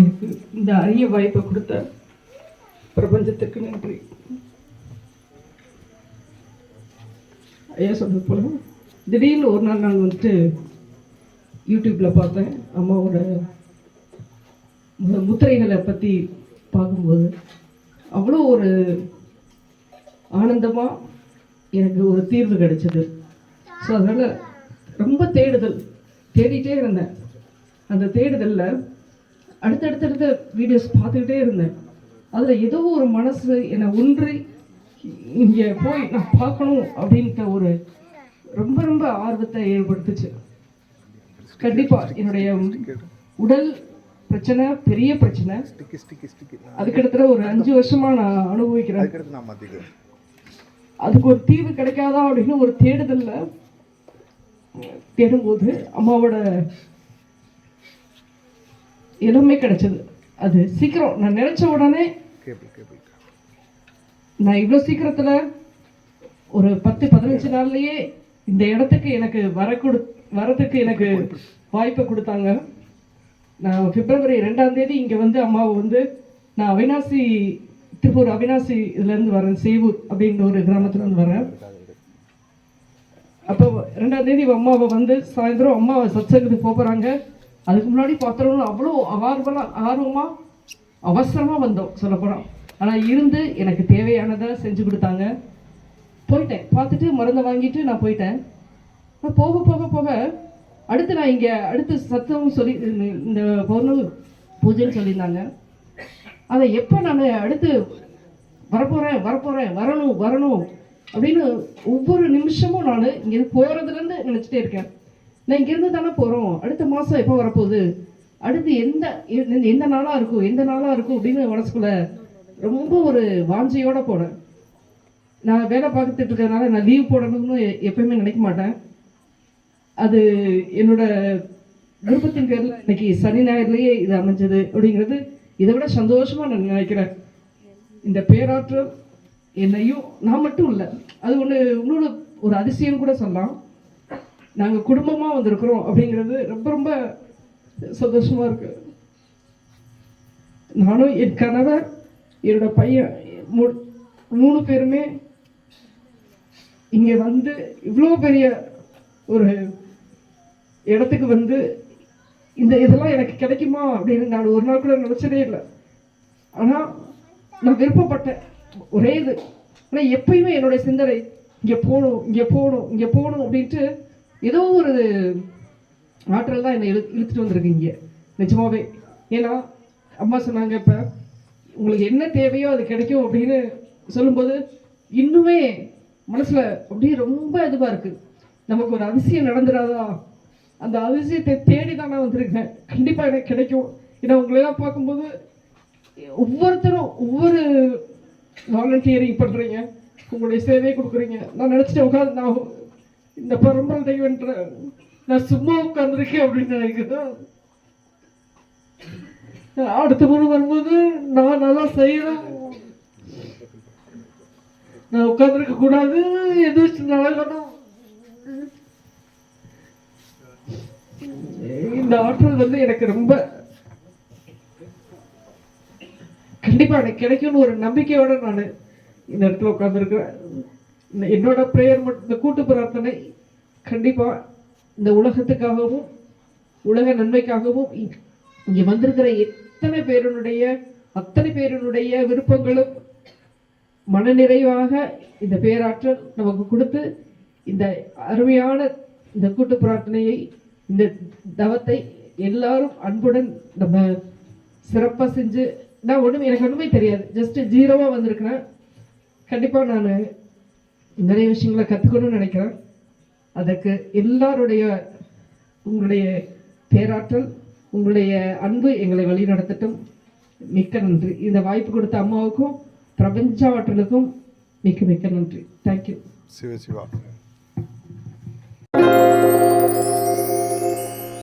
எனக்கு இந்த அரிய வாய்ப்பை கொடுத்த பிரபஞ்சத்துக்கு நன்றி. ஐயா சொன்னது போல திடீர்னு ஒரு நாள் நான் வந்துட்டு யூடியூப்பில் பார்த்தேன். அம்மாவோட முத்திரைகளை பற்றி பார்க்கும்போது அவ்வளோ ஒரு ஆனந்தமாக எனக்கு ஒரு தீர்வு கிடைச்சது. ஸோ அதனால் ரொம்ப தேடுதல் தேடிட்டே இருந்தேன். அந்த தேடுதலில் அடுத்தடுத்தடுத்த வீடியோஸ் பார்த்துக்கிட்டே இருந்தேன். அதில் ஏதோ ஒரு மனசு என்னை ஒன்றி இங்கே போய் நான் பார்க்கணும் அப்படின்ட்டு ஒரு ரொம்ப ரொம்ப ஆர்வத்தை ஏற்படுத்துச்சு. கண்டிப்பாக என்னுடைய உடல் பிரச்சனை பெரிய பிரச்சனை. ஸ்டிக்கி ஸ்டிக்கி ஸ்டிக்கி ஒரு அஞ்சு வருஷமா நான் அனுபவிக்கிறேன். நான் அதுக்கு ஒரு தீர்வு கிடைக்காதா அப்படின்னு ஒரு தேடுதல்ல தேடும்போது அம்மாவோட எல்லாமே கிடைச்சது. அது சீக்கிரம் நான் நினைச்ச உடனே நான் இவ்வளோ சீக்கிரத்துல ஒரு பத்து பதினஞ்சு நாள்லயே இந்த இடத்துக்கு எனக்கு வர கொடு வரதுக்கு எனக்கு வாய்ப்பை கொடுத்தாங்க. நான் பிப்ரவரி ரெண்டாம் தேதி இங்கே வந்து அம்மாவை வந்து நான் அவினாசி திருப்பூர் அவினாசி இதுலேருந்து வரேன் சேவூர் அப்படின்ற ஒரு கிராமத்துலேருந்து வரேன். அப்போ ரெண்டாம் தேதி அம்மாவை வந்து சாயந்தரம் அம்மாவை சத்சங்கத்துக்கு போக போகிறாங்க அதுக்கு முன்னாடி பார்த்தவங்க அவ்வளோ ஆர்வலாக ஆர்வமாக அவசரமாக வந்தோம் சொல்லப்போனால் ஆனால் இருந்து எனக்கு தேவையானதை செஞ்சு கொடுத்தாங்க. போயிட்டேன். பார்த்துட்டு மருந்தை வாங்கிட்டு நான் போயிட்டேன். நான் போக போக போக அடுத்து நான் இங்கே அடுத்து சத்தம் சொல்லி இந்த- இந்த பௌர்ணமி பூஜைன்னு சொல்லியிருந்தாங்க. அதை எப்போ நான் அடுத்து வரப்போகிறேன் வரப்போகிறேன் வரணும் வரணும் அப்படின்னு ஒவ்வொரு நிமிஷமும் நான் இங்கேருந்து போகிறதுலேருந்து நினச்சிட்டே இருக்கேன். நான் இங்கேருந்து தானே போகிறோம் அடுத்த மாதம் எப்போ வரப்போகுது? அடுத்து எந்த எந்த- எந்த நாளாக இருக்கும்? எந்த நாளாக இருக்கும் அப்படின்னு மனசுக்குள்ள ரொம்ப ஒரு வாஞ்சியோடு போனேன். நான் வேலை பார்த்துட்டு இருக்கிறதுனால நான் லீவ் போடணும்னு எ- எப்பயுமே நினைக்க மாட்டேன். அது என்னோட விருப்பத்தின் பேரில் இன்னைக்கு சனி ஞாயிறுலேயே இது அமைஞ்சது அப்படிங்கிறது இதை விட சந்தோஷமாக நான் நினைக்கிறேன். இந்த பேராற்றல் என்னையும் நான் மட்டும் இல்லை அது ஒன்று இன்னொரு ஒரு அதிசயம் கூட சொல்லலாம். நாங்கள் குடும்பமாக வந்திருக்கிறோம் அப்படிங்கிறது ரொம்ப ரொம்ப சந்தோஷமாக இருக்கு. நானும் என் கணவர் என்னோட பையன் மூணு பேருமே இங்கே வந்து இவ்வளோ பெரிய ஒரு இடத்துக்கு வந்து இந்த இதெல்லாம் எனக்கு கிடைக்குமா அப்படின்னு நான் ஒரு நாள் கூட நினச்சதே இல்லை. ஆனால் நான் விருப்பப்பட்டேன். ஒரே இது. ஆனால் எப்பயுமே என்னுடைய சிந்தனை இங்கே போகணும் இங்கே போகணும் இங்கே போகணும் அப்படின்ட்டு ஏதோ ஒரு ஆற்றல் தான் என்னை இழு இழுத்துட்டு வந்திருக்கீங்க நிஜமாவே. ஏன்னா அம்மா சொன்னாங்க இப்போ உங்களுக்கு என்ன தேவையோ அது கிடைக்கும் அப்படின்னு சொல்லும்போது இன்னுமே மனசில் அப்படியே ரொம்ப இதுவாக இருக்குது நமக்கு ஒரு அதிசயம் நடந்துடாதா அந்த அதிசயத்தை தேடி தான் நான் வந்திருக்கேன். கண்டிப்பாக எனக்கு கிடைக்கும். ஏன்னா உங்களெல்லாம் பார்க்கும்போது ஒவ்வொருத்தரும் ஒவ்வொரு வாலண்டியரிங் பண்ணுறீங்க உங்களுடைய சேவையை கொடுக்குறீங்க. நான் நினச்சிட்டு உட்காந்து நான் இந்த பரம்பரை தெய்வன்ற நான் சும்மா உட்காந்துருக்கேன் அப்படின்னு நினைக்கிறேன். அடுத்த முறை வரும்போது நான் நல்லா செய்யணும். நான் உட்காந்துருக்க கூடாது. எதிர்த்து நடக்கணும் இந்த ஆற்றல் வந்து எனக்கு ரொம்ப கண்டிப்பா எனக்கு கிடைக்கும்னு ஒரு நம்பிக்கையோட நான் இந்த இடத்துல உட்காந்துருக்கிறேன் என்னோட ப்ரேயர் மட்டும் இந்த கூட்டு பிரார்த்தனை கண்டிப்பாக இந்த உலகத்துக்காகவும் உலக நன்மைக்காகவும் இங்கே வந்திருக்கிற எத்தனை பேருனுடைய அத்தனை பேருனுடைய விருப்பங்களும் மனநிறைவாக இந்த பேராற்றல் நமக்கு கொடுத்து இந்த அருமையான இந்த கூட்டு பிரார்த்தனையை இந்த தவத்தை எல்லாரும் அன்புடன் நம்ம சிறப்பாக செஞ்சு நான் ஒன்றுமே எனக்கு ஒன்றுமே தெரியாது. ஜஸ்ட்டு ஜீரோவாக வந்திருக்கிறேன். கண்டிப்பாக நான் நிறைய விஷயங்களை கற்றுக்கணும்னு நினைக்கிறேன். அதற்கு எல்லாருடைய உங்களுடைய பேராற்றல் உங்களுடைய அன்பு எங்களை வழிநடத்தட்டும். மிக்க நன்றி. இந்த வாய்ப்பு கொடுத்த அம்மாவுக்கும் பிரபஞ்ச ஆற்றலுக்கும் மிக்க மிக்க நன்றி. Thank you Shiva Shiva.